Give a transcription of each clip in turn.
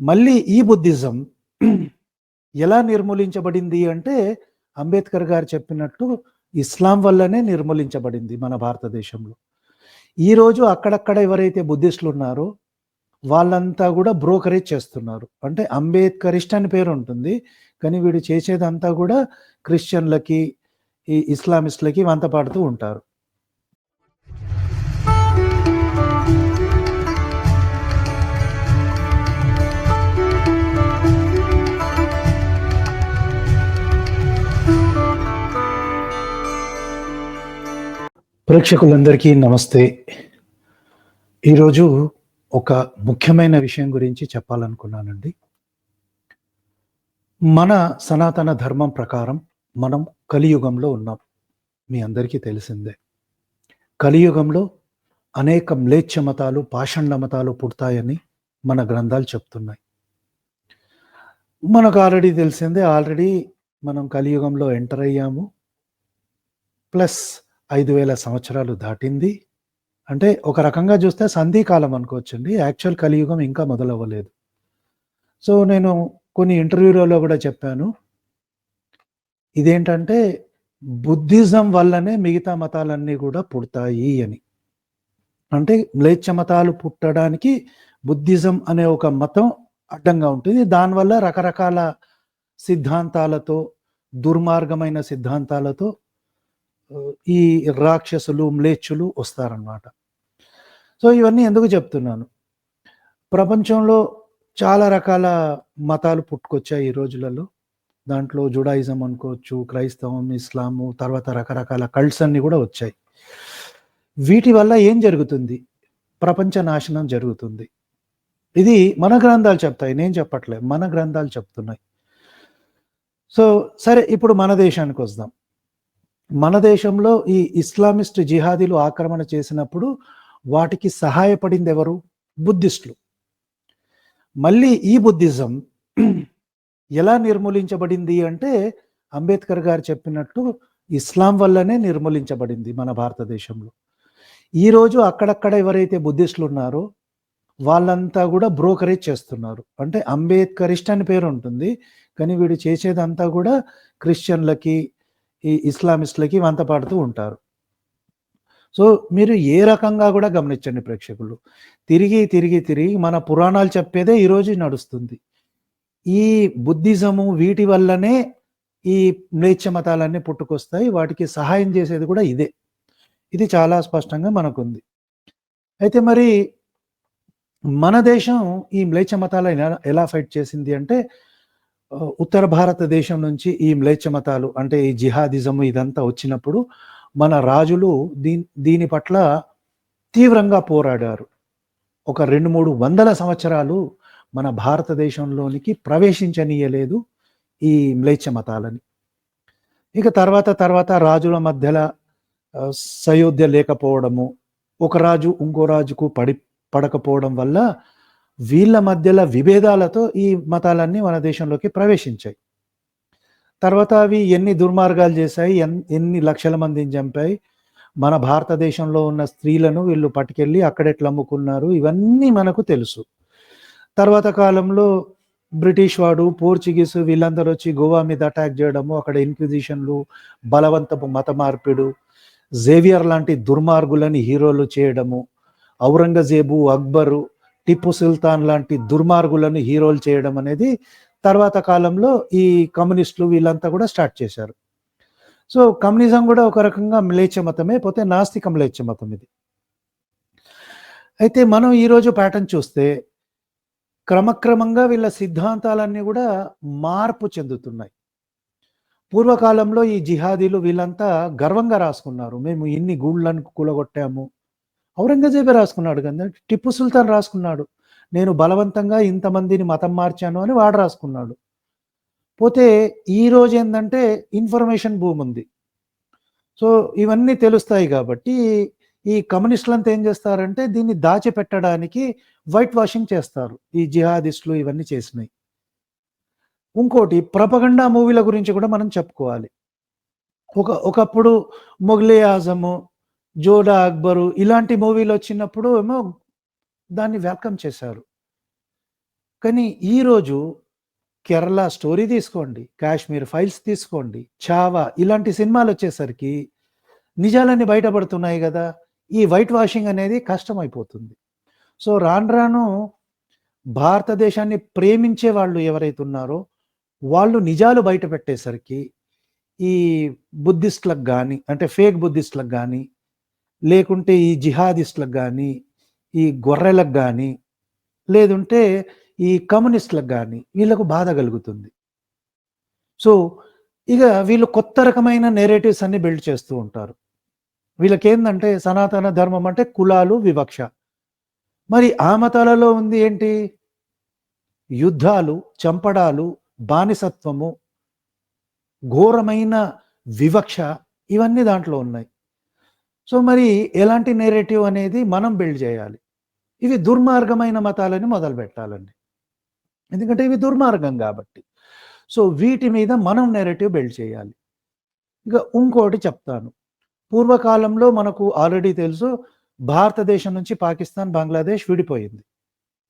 మళ్ళీ ఈ బుద్ధిజం ఎలా నిర్మూలించబడింది అంటే అంబేద్కర్ గారు చెప్పినట్టు ఇస్లాం వల్లనే నిర్మూలించబడింది మన భారతదేశంలో. ఈరోజు అక్కడక్కడ ఎవరైతే బుద్ధిస్టులు ఉన్నారో వాళ్ళంతా కూడా బ్రోకరేజ్ చేస్తున్నారు. అంటే అంబేద్కరిస్ట్ అని పేరు ఉంటుంది. కానీ వీడు చేసేదంతా కూడా క్రిస్టియన్లకి ఈ ఇస్లామిస్టులకి వంత పాడుతూ ఉంటారు. ప్రేక్షకులందరికీ నమస్తే. ఈరోజు ఒక ముఖ్యమైన విషయం గురించి చెప్పాలనుకున్నానండి. మన సనాతన ధర్మం ప్రకారం మనం కలియుగంలో ఉన్నాం. మీ అందరికీ తెలిసిందే. కలియుగంలో అనేక మ్లేచ్ఛ మతాలు పాషండ మతాలు పుడతాయని మన గ్రంథాలు చెప్తున్నాయి. మనకు ఆల్రెడీ తెలిసిందే ఆల్రెడీ మనం కలియుగంలో ఎంటర్ అయ్యాము. ప్లస్ ఐదు వేల సంవత్సరాలు దాటింది. అంటే ఒక రకంగా చూస్తే సంధికాలం అనుకోవచ్చండి. యాక్చువల్ కలియుగం ఇంకా మొదలవ్వలేదు. సో నేను కొన్ని ఇంటర్వ్యూలలో కూడా చెప్పాను. ఇదేంటంటే బుద్ధిజం వల్లనే మిగతా మతాలన్నీ కూడా పుడతాయి అని. అంటే మ్లేచ్ఛ మతాలు పుట్టడానికి బుద్ధిజం అనే ఒక మతం అడ్డంగా ఉంటుంది. దానివల్ల రకరకాల సిద్ధాంతాలతో దుర్మార్గమైన సిద్ధాంతాలతో ఈ రాక్షసులు మ్లేచ్చులు వస్తారనమాట సో ఇవన్నీ ఎందుకు చెప్తున్నాను? ప్రపంచంలో చాలా రకాల మతాలు పుట్టుకొచ్చాయి ఈ రోజులలో. దాంట్లో జుడాయిజం అనుకోవచ్చు క్రైస్తవం ఇస్లాము తర్వాత రకరకాల కల్ట్స్ అన్నీ కూడా వచ్చాయి. వీటి వల్ల ఏం జరుగుతుంది? ప్రపంచ నాశనం జరుగుతుంది. ఇది మన గ్రంథాలు చెప్తాయి నేను చెప్పట్లే మన గ్రంథాలు చెప్తున్నాయి. సో సరే ఇప్పుడు మన దేశానికి వద్దాం. మన దేశంలో ఈ ఇస్లామిస్ట్ జిహాదీలు ఆక్రమణ చేసినప్పుడు వాటికి సహాయపడింది ఎవరు బుద్ధిస్టులు. మళ్ళీ ఈ బుద్ధిజం ఎలా నిర్మూలించబడింది అంటే అంబేద్కర్ గారు చెప్పినట్టు ఇస్లాం వల్లనే నిర్మూలించబడింది మన భారతదేశంలో. ఈరోజు అక్కడక్కడ ఎవరైతే బుద్ధిస్టులు ఉన్నారో వాళ్ళంతా కూడా బ్రోకరేజ్ చేస్తున్నారు. అంటే అంబేద్కరిస్ట్ అని పేరు ఉంటుంది కానీ వీడు చేసేదంతా కూడా క్రిస్టియన్లకి ఈ ఇస్లామిస్టులకి వంత పాడుతూ ఉంటారు. సో మీరు ఏ రకంగా కూడా గమనించండి ప్రేక్షకులు. తిరిగి తిరిగి తిరిగి మన పురాణాలు చెప్పేదే ఈరోజు నడుస్తుంది. ఈ బుద్ధిజము వీటి వల్లనే ఈ మ్లేచ్ఛ మతాలన్నీ పుట్టుకొస్తాయి. వాటికి సహాయం చేసేది కూడా ఇదే. ఇది చాలా స్పష్టంగా మనకుంది. అయితే మరి మన దేశం ఈ మ్లేచ్ఛ మతాలను ఎలా ఎలా ఫైట్ చేసింది అంటే ఉత్తర భారతదేశం నుంచి ఈ మ్లేచ్ఛ మతాలు అంటే ఈ జిహాదిజము ఇదంతా వచ్చినప్పుడు మన రాజులు దీని దీని పట్ల తీవ్రంగా పోరాడారు. ఒక రెండు మూడు వందల సంవత్సరాలు మన భారతదేశంలోనికి ప్రవేశించనీయలేదు ఈ మ్లేచ్ఛ మతాలని. ఇక తర్వాత తర్వాత రాజుల మధ్యలో సయోధ్య లేకపోవడము ఒక రాజు ఇంకో రాజుకు పడి పడకపోవడం వల్ల వీళ్ళ మధ్యలో విభేదాలతో ఈ మతాలన్నీ మన దేశంలోకి ప్రవేశించాయి. తర్వాత అవి ఎన్ని దుర్మార్గాలు చేశాయి ఎన్ని లక్షల మందిని చంపాయి మన భారతదేశంలో ఉన్న స్త్రీలను వీళ్ళు పట్టుకెళ్ళి అక్కడెట్లా అమ్ముకున్నారు ఇవన్నీ మనకు తెలుసు. తర్వాత కాలంలో బ్రిటిష్ వాడు పోర్చుగీస్ వీళ్ళందరూ వచ్చి గోవా మీద అటాక్ చేయడము అక్కడ ఇన్క్విజిషన్లు బలవంతపు మత మార్పిడు జేవియర్ లాంటి దుర్మార్గులని హీరోలు చేయడము ఔరంగజేబు అక్బరు టిప్పు సుల్తాన్ లాంటి దుర్మార్గులను హీరోలు చేయడం అనేది తర్వాత కాలంలో ఈ కమ్యూనిస్టులు వీళ్ళంతా కూడా స్టార్ట్ చేశారు. సో కమ్యూనిజం కూడా ఒక రకంగా మ్లేచ్ఛ మతమే పోతే నాస్తిక మ్లేచ్ఛ మతం ఇది. అయితే మనం ఈరోజు ప్యాటర్న్ చూస్తే క్రమక్రమంగా వీళ్ళ సిద్ధాంతాలన్నీ కూడా మార్పు చెందుతున్నాయి. పూర్వకాలంలో ఈ జిహాదీలు వీళ్ళంతా గర్వంగా రాసుకున్నారు. మేము ఇన్ని గూళ్ళను కూలగొట్టాము ఔరంగజేబే రాసుకున్నాడు కదా టిప్పు సుల్తాన్ రాసుకున్నాడు. నేను బలవంతంగా ఇంతమందిని మతం మార్చాను అని వాడు రాసుకున్నాడు. పోతే ఈ ఏంటంటే ఇన్ఫర్మేషన్ భూమి ఉంది. సో ఇవన్నీ తెలుస్తాయి కాబట్టి ఈ కమ్యూనిస్టులంతా ఏం చేస్తారంటే దీన్ని దాచిపెట్టడానికి వైట్ వాషింగ్ చేస్తారు. ఈ జిహాదిస్టులు ఇవన్నీ చేసినాయి ఇంకోటి ప్రపగండా మూవీల గురించి కూడా మనం చెప్పుకోవాలి. ఒక ఒకప్పుడు మొఘలే ఆజము జోడా అక్బరు ఇలాంటి మూవీలు వచ్చినప్పుడు ఏమో దాన్ని వెల్కమ్ చేశారు. కానీ ఈరోజు కేరళ స్టోరీ తీసుకోండి కాశ్మీర్ ఫైల్స్ తీసుకోండి చావా ఇలాంటి సినిమాలు వచ్చేసరికి నిజాలన్నీ బయటపడుతున్నాయి కదా ఈ వైట్ వాషింగ్ అనేది కష్టమైపోతుంది. సో రాను రాను భారతదేశాన్ని ప్రేమించే వాళ్ళు ఎవరైతే ఉన్నారో వాళ్ళు నిజాలు బయట పెట్టేసరికి ఈ బుద్ధిస్టులకు కానీ అంటే ఫేక్ బుద్ధిస్టులకు కానీ లేకుంటే ఈ జిహాదిస్టులకు కానీ ఈ గొర్రెలకు కానీ లేదంటే ఈ కమ్యూనిస్టులకు కానీ వీళ్ళకు బాధ కలుగుతుంది. సో ఇక వీళ్ళు కొత్త రకమైన నేరేటివ్స్ అన్ని బిల్డ్ చేస్తూ ఉంటారు. వీళ్ళకేందంటే సనాతన ధర్మం అంటే కులాలు వివక్ష. మరి ఆ మతాలలో ఉంది ఏంటి? యుద్ధాలు చంపడాలు బానిసత్వము ఘోరమైన వివక్ష ఇవన్నీ దాంట్లో ఉన్నాయి. సో మరి ఎలాంటి నేరేటివ్ అనేది మనం బిల్డ్ చేయాలి? ఇవి దుర్మార్గమైన మతాలని మొదలు పెట్టాలండి ఎందుకంటే ఇవి దుర్మార్గం కాబట్టి. సో వీటి మీద మనం నెరేటివ్ బిల్డ్ చేయాలి. ఇక ఇంకోటి చెప్తాను. పూర్వకాలంలో మనకు ఆల్రెడీ తెలుసు భారతదేశం నుంచి పాకిస్తాన్ బంగ్లాదేశ్ విడిపోయింది.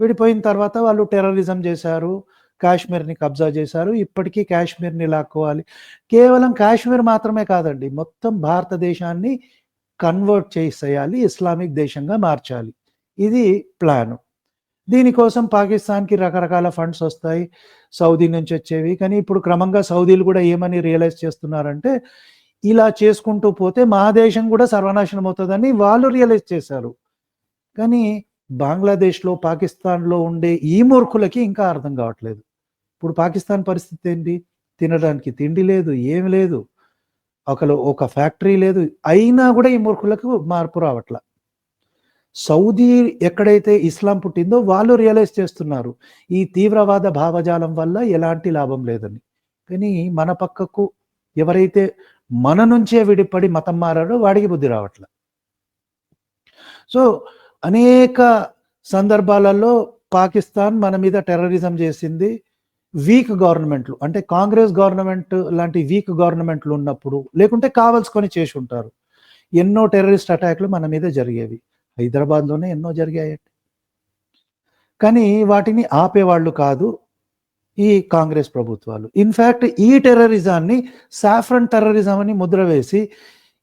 విడిపోయిన తర్వాత వాళ్ళు టెర్రరిజం చేశారు కాశ్మీర్ని కబ్జా చేశారు. ఇప్పటికీ కాశ్మీర్ని లాక్కోవాలి. కేవలం కాశ్మీర్ మాత్రమే కాదండి మొత్తం భారతదేశాన్ని కన్వర్ట్ చేసేయాలి ఇస్లామిక్ దేశంగా మార్చాలి. ఇది ప్లాన్. దీనికోసం పాకిస్తాన్కి రకరకాల ఫండ్స్ వస్తాయి సౌదీ నుంచి వచ్చేవి. కానీ ఇప్పుడు క్రమంగా సౌదీలు కూడా ఏమని రియలైజ్ చేస్తున్నారంటే ఇలా చేసుకుంటూ పోతే మా దేశం కూడా సర్వనాశనం అవుతుందని వాళ్ళు రియలైజ్ చేశారు. కానీ బంగ్లాదేశ్లో పాకిస్తాన్లో ఉండే ఈ మూర్ఖులకి ఇంకా అర్థం కావట్లేదు. ఇప్పుడు పాకిస్తాన్ పరిస్థితి ఏంటి? తినడానికి తిండి లేదు ఏమి లేదు. ఒకరు ఒక ఫ్యాక్టరీ లేదు అయినా కూడా ఈ మూర్ఖులకు మార్పు రావట్ల. సౌదీ ఎక్కడైతే ఇస్లాం పుట్టిందో వాళ్ళు రియలైజ్ చేస్తున్నారు ఈ తీవ్రవాద భావజాలం వల్ల ఎలాంటి లాభం లేదని. కానీ మన పక్కకు ఎవరైతే మన నుంచే విడిపడి మతం మారాడో వాడికి బుద్ధి రావట్ల. సో అనేక సందర్భాలలో పాకిస్తాన్ మన మీద టెర్రరిజం చేసింది వీక్ గవర్నమెంట్లు అంటే కాంగ్రెస్ గవర్నమెంట్ లాంటి వీక్ గవర్నమెంట్లు ఉన్నప్పుడు లేకుంటే కావలసుకొని చేసి ఉంటారు. ఎన్నో టెర్రరిస్ట్ అటాక్లు మన మీద జరిగేవి. హైదరాబాద్లోనే ఎన్నో జరిగాయండి. కానీ వాటిని ఆపేవాళ్ళు కాదు ఈ కాంగ్రెస్ ప్రభుత్వాలు. ఇన్ఫ్యాక్ట్ ఈ టెర్రరిజాన్ని సాఫ్రన్ టెర్రరిజం అని ముద్ర వేసి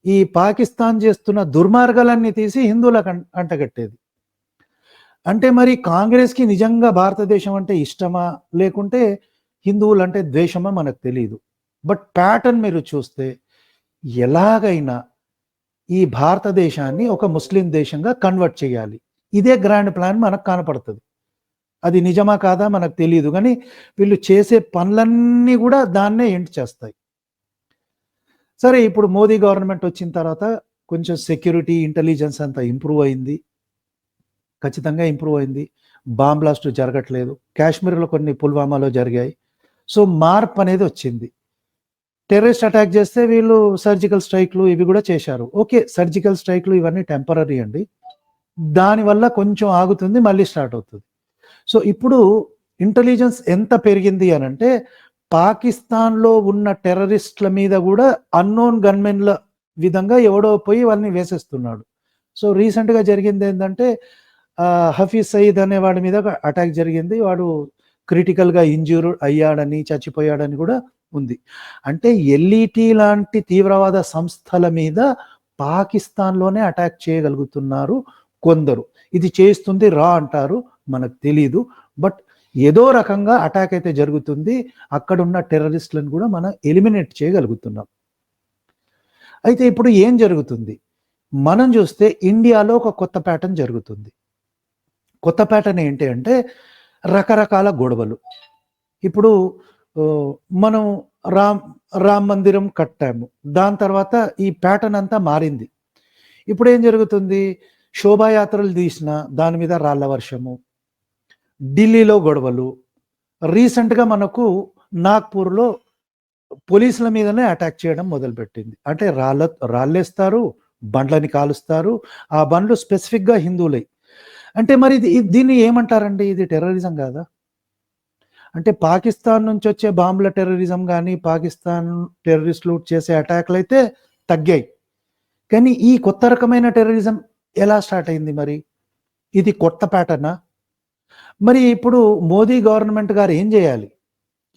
ఈ పాకిస్తాన్ చేస్తున్న దుర్మార్గాలన్నీ తీసి హిందువులకు అంటగట్టేది. అంటే మరి కాంగ్రెస్కి నిజంగా భారతదేశం అంటే ఇష్టమా? లేకుంటే హిందువులు అంటే ద్వేషమా? మనకు తెలియదు బట్ ప్యాటర్న్ మీరు చూస్తే ఎలాగైనా ఈ భారతదేశాన్ని ఒక ముస్లిం దేశంగా కన్వర్ట్ చేయాలి. ఇదే గ్రాండ్ ప్లాన్ మనకు కనపడుతుంది. అది నిజమా కాదా? మనకు తెలియదు కానీ వీళ్ళు చేసే పనులన్నీ కూడా దాన్నే ఎండ్ చేస్తాయి. సరే ఇప్పుడు మోదీ గవర్నమెంట్ వచ్చిన తర్వాత కొంచెం సెక్యూరిటీ ఇంటెలిజెన్స్ అంతా ఇంప్రూవ్ అయింది. ఖచ్చితంగా ఇంప్రూవ్ అయింది. బాంబ్ బ్లాస్ట్ జరగట్లేదు. కాశ్మీర్లో కొన్ని పుల్వామాలో జరిగాయి. సో మార్పు అనేది వచ్చింది. టెర్రరిస్ట్ అటాక్ చేస్తే వీళ్ళు సర్జికల్ స్ట్రైక్లు ఇవి కూడా చేశారు. ఓకే సర్జికల్ స్ట్రైక్లు ఇవన్నీ టెంపరీ అండి. దానివల్ల కొంచెం ఆగుతుంది మళ్ళీ స్టార్ట్ అవుతుంది. సో ఇప్పుడు ఇంటెలిజెన్స్ ఎంత పెరిగింది అని అంటే పాకిస్తాన్లో ఉన్న టెర్రరిస్ట్ల మీద కూడా అన్నోన్ గన్మెన్ల విధంగా ఎవడో పోయి వాళ్ళని వేసేస్తున్నాడు. సో రీసెంట్గా జరిగింది ఏంటంటే హఫీజ్ సయీద్ అనే వాడి మీద అటాక్ జరిగింది. వాడు క్రిటికల్గా ఇంజ్యూర్ అయ్యాడని చచ్చిపోయాడని కూడా ఉంది. అంటే ఎల్ఈటీ లాంటి తీవ్రవాద సంస్థల మీద పాకిస్తాన్లోనే అటాక్ చేయగలుగుతున్నారు కొందరు. ఇది చేస్తుంది రా అంటారు మనకు తెలీదు. బట్ ఏదో రకంగా అటాక్ అయితే జరుగుతుంది. అక్కడ ఉన్న టెర్రరిస్టులను కూడా మనం ఎలిమినేట్ చేయగలుగుతున్నాం. అయితే ఇప్పుడు ఏం జరుగుతుంది? మనం చూస్తే ఇండియాలో ఒక కొత్త ప్యాటర్న్ జరుగుతుంది. కొత్త ప్యాటర్న్ ఏంటి అంటే రకరకాల గొడవలు. ఇప్పుడు మనం రామ్ రామ్ మందిరం కట్టాము. దాని తర్వాత ఈ ప్యాటర్న్ అంతా మారింది. ఇప్పుడు ఏం జరుగుతుంది? శోభాయాత్రలు తీసిన దాని మీద రాళ్ళ వర్షము ఢిల్లీలో గొడవలు రీసెంట్గా మనకు నాగ్పూర్లో పోలీసుల మీదనే అటాక్ చేయడం మొదలుపెట్టింది. అంటే రాళ్ళ రాళ్ళేస్తారు బండ్లని కాలుస్తారు. ఆ బండ్లు స్పెసిఫిక్గా హిందువులై. అంటే మరి ఇది దీన్ని ఏమంటారండి? ఇది టెర్రరిజం కాదా? అంటే పాకిస్తాన్ నుంచి వచ్చే బాంబుల టెర్రరిజం కానీ పాకిస్తాన్ టెర్రరిస్టులు చేసే అటాక్లు అయితే తగ్గాయి. కానీ ఈ కొత్త రకమైన టెర్రరిజం ఎలా స్టార్ట్ అయింది మరి? ఇది కొత్త ప్యాటర్నా? మరి ఇప్పుడు మోదీ గవర్నమెంట్ గారు ఏం చేయాలి?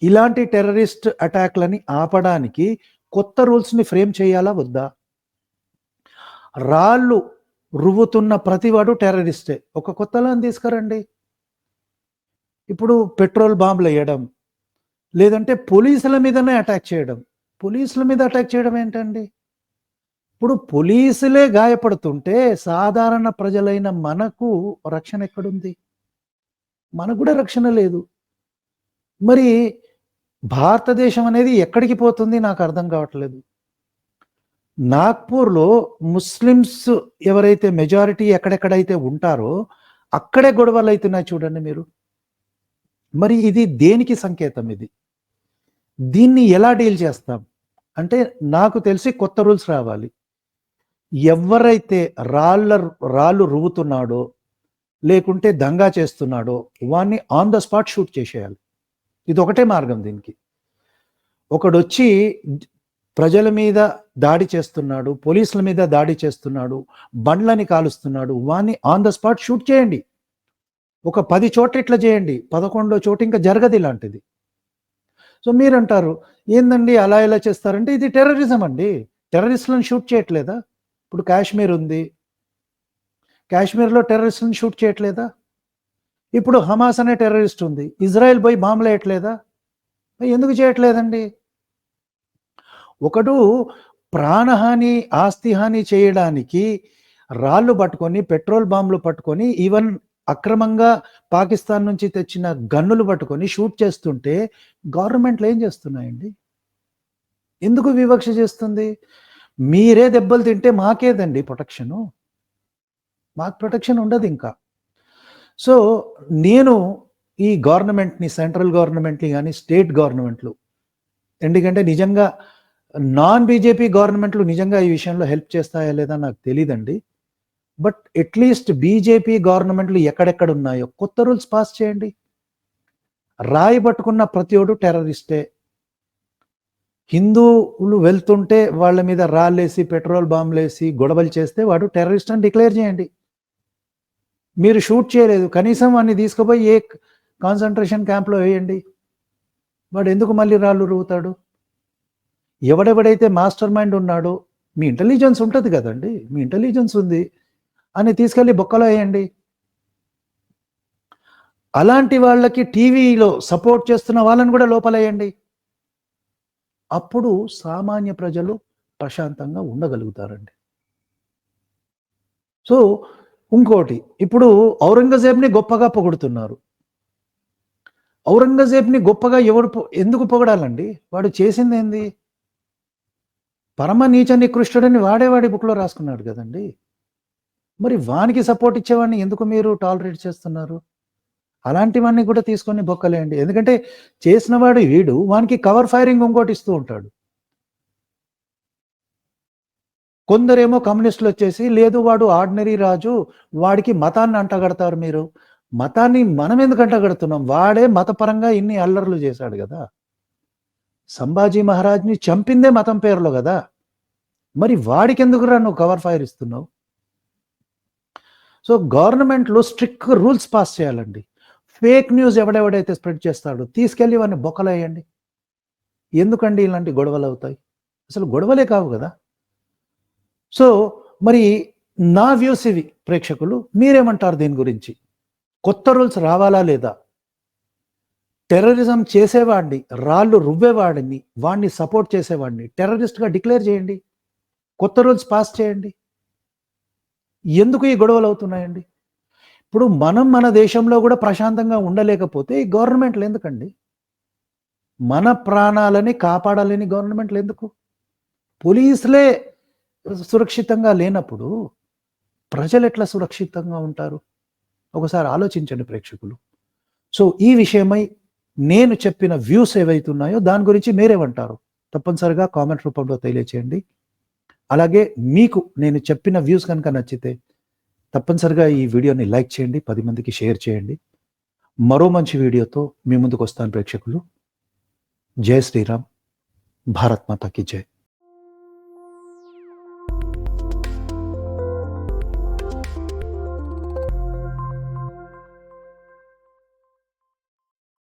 ఇలాంటి టెర్రరిస్ట్ అటాక్లని ఆపడానికి కొత్త రూల్స్ని ఫ్రేమ్ చేయాలా వద్దా? రాళ్ళు రువ్వుతున్న ప్రతివాడు టెర్రరిస్టే. ఒక కొత్తలాని తీసుకురండి. ఇప్పుడు పెట్రోల్ బాంబులు వేయడం లేదంటే పోలీసుల మీదనే అటాక్ చేయడం. పోలీసుల మీద అటాక్ చేయడం ఏంటండి? ఇప్పుడు పోలీసులే గాయపడుతుంటే సాధారణ ప్రజలైన మనకు రక్షణ ఎక్కడుంది? మనకు కూడా రక్షణ లేదు. మరి భారతదేశం అనేది ఎక్కడికి పోతుంది నాకు అర్థం కావట్లేదు. నాగ్పూర్లో ముస్లిమ్స్ ఎవరైతే మెజారిటీ ఎక్కడెక్కడైతే ఉంటారో అక్కడే గొడవలు అవుతున్నాయి చూడండి మీరు. మరి ఇది దేనికి సంకేతం ఇది? దీన్ని ఎలా డీల్ చేస్తాం? అంటే నాకు తెలిసి కొత్త రూల్స్ రావాలి. ఎవరైతే రాళ్ళ రాళ్ళు రువ్వుతున్నాడో లేకుంటే దంగా చేస్తున్నాడో వాన్ని ఆన్ ద స్పాట్ షూట్ చేసేయాలి. ఇది ఒకటే మార్గం దీనికి. ఒకడొచ్చి ప్రజల మీద దాడి చేస్తున్నాడు పోలీసుల మీద దాడి చేస్తున్నాడు బండ్లని కాలుస్తున్నాడు. వాని ఆన్ ద స్పాట్ షూట్ చేయండి. ఒక పది చోట్ల ఇట్లా చేయండి. పదకొండో చోటు ఇంకా జరగదు ఇలాంటిది. సో మీరంటారు ఏందండి అలా ఎలా చేస్తారంటే ఇది టెర్రరిజం అండి. టెర్రరిస్టులను షూట్ చేయట్లేదా? ఇప్పుడు కాశ్మీర్ ఉంది. కాశ్మీర్లో టెర్రరిస్టులను షూట్ చేయట్లేదా? ఇప్పుడు హమాస్ అనే టెర్రరిస్ట్ ఉంది. ఇజ్రాయెల్ పోయి బాంబులు వేయట్లేదా? ఎందుకు చేయట్లేదండి? ఒకడు ప్రాణహాని ఆస్తి హాని చేయడానికి రాళ్ళు పట్టుకొని పెట్రోల్ బాంబులు పట్టుకొని ఈవెన్ అక్రమంగా పాకిస్తాన్ నుంచి తెచ్చిన గన్నులు పట్టుకొని షూట్ చేస్తుంటే గవర్నమెంట్లు ఏం చేస్తున్నాయండి? ఎందుకు వివక్ష చేస్తుంది? మీరే దెబ్బలు తింటే మాకేదండి ప్రొటెక్షను? మాకు ప్రొటెక్షన్ ఉండదు ఇంకా. సో నేను ఈ గవర్నమెంట్ని సెంట్రల్ గవర్నమెంట్ని కానీ స్టేట్ గవర్నమెంట్లు ఎందుకంటే నిజంగా నాన్ బీజేపీ గవర్నమెంట్లు నిజంగా ఈ విషయంలో హెల్ప్ చేస్తాయా లేదా నాకు తెలియదండి బట్ అట్లీస్ట్ బీజేపీ గవర్నమెంట్లు ఎక్కడెక్కడ ఉన్నాయో కొత్త రూల్స్ పాస్ చేయండి. రాయి పట్టుకున్న ప్రతి ఒడు టెర్రరిస్టే. హిందువులు వెళ్తుంటే వాళ్ళ మీద రాళ్ళేసి పెట్రోల్ బాంబులేసి గొడవలు చేస్తే వాడు టెర్రరిస్ట్ అని డిక్లేర్ చేయండి. మీరు షూట్ చేయలేదు. కనీసం వాడిని తీసుకుపోయి ఏ కాన్సన్ట్రేషన్ క్యాంప్లో వేయండి. వాడు ఎందుకు మళ్ళీ రాళ్ళు రువుతాడు ఎవడెవడైతే మాస్టర్ మైండ్ ఉన్నాడో మీ ఇంటెలిజెన్స్ ఉంటుంది కదండి మీ ఇంటెలిజెన్స్ ఉంది అని తీసుకెళ్ళి బొక్కలో వేయండి. అలాంటి వాళ్ళకి టీవీలో సపోర్ట్ చేస్తున్న వాళ్ళని కూడా లోపలేయండి అప్పుడు సామాన్య ప్రజలు ప్రశాంతంగా ఉండగలుగుతారండి. సో ఇంకోటి ఇప్పుడు ఔరంగజేబ్ని గొప్పగా పొగుడుతున్నారు. ఔరంగజేబ్ని గొప్పగా ఎవడు పొ- ఎందుకు పొగడాలండి? వాడు చేసింది ఏంది పరమ నీచ నికృష్టుడని వాడేవాడి బుక్లో రాసుకున్నాడు కదండి. మరి వానికి సపోర్ట్ ఇచ్చేవాడిని ఎందుకు మీరు టాలరేట్ చేస్తున్నారు? అలాంటివన్నీ కూడా తీసుకొని బొక్కలేయండి. ఎందుకంటే చేసిన వాడు వీడు వానికి కవర్ ఫైరింగ్ ఇంకోటి ఇస్తూ ఉంటాడు. కొందరేమో కమ్యూనిస్టులు వచ్చేసి లేదు వాడు ఆర్డినరీ రాజు వాడికి మతాన్ని అంటగడతారు మీరు. మతాన్ని మనం ఎందుకు అంటగడుతున్నాం? వాడే మతపరంగా ఇన్ని అల్లర్లు చేశాడు కదా. సంభాజీ మహారాజ్ని చంపిందే మతం పేరులో కదా? మరి వాడికెందుకురా నువ్వు కవర్ ఫైర్ ఇస్తున్నావు? సో గవర్నమెంట్లో స్ట్రిక్ట్ రూల్స్ పాస్ చేయాలండి. ఫేక్ న్యూస్ ఎవడెవడైతే స్ప్రెడ్ చేస్తాడో తీసుకెళ్ళి వాడిని బొక్కలేయండి. ఎందుకండి ఇలాంటి గొడవలు అవుతాయి? అసలు గొడవలే కావు కదా? సో మరి నా వ్యూస్ ఇవి ప్రేక్షకులు. మీరేమంటారు దీని గురించి? కొత్త రూల్స్ రావాలా లేదా? టెర్రరిజం చేసేవాడిని రాళ్ళు రువ్వేవాడిని వాడిని సపోర్ట్ చేసేవాడిని. టెర్రరిస్ట్గా డిక్లేర్ చేయండి. కొత్త రూల్స్ పాస్ చేయండి. ఎందుకు ఈ గొడవలు అవుతున్నాయండి? ఇప్పుడు మనం మన దేశంలో కూడా ప్రశాంతంగా ఉండలేకపోతే ఈ గవర్నమెంట్లు ఎందుకండి? మన ప్రాణాలని కాపాడాలని గవర్నమెంట్లు ఎందుకు? పోలీసులే సురక్షితంగా లేనప్పుడు ప్రజలు ఎట్లా సురక్షితంగా ఉంటారు? ఒకసారి ఆలోచించండి ప్రేక్షకులు. సో ఈ విషయమై నేను చెప్పిన వ్యూస్ ఏవైతున్నాయో దాని గురించి మీరేమంటారు తప్పనిసరిగా కామెంట్ రూపంలో తెలియచేయండి. అలాగే మీకు నేను చెప్పిన వ్యూస్ కనుక నచ్చితే తప్పనిసరిగా ఈ వీడియోని లైక్ చేయండి పది మందికి షేర్ చేయండి. మరో మంచి వీడియోతో మీ ముందుకు వస్తాను ప్రేక్షకులు. జై శ్రీరామ్. భారత్ మాతాకి జై.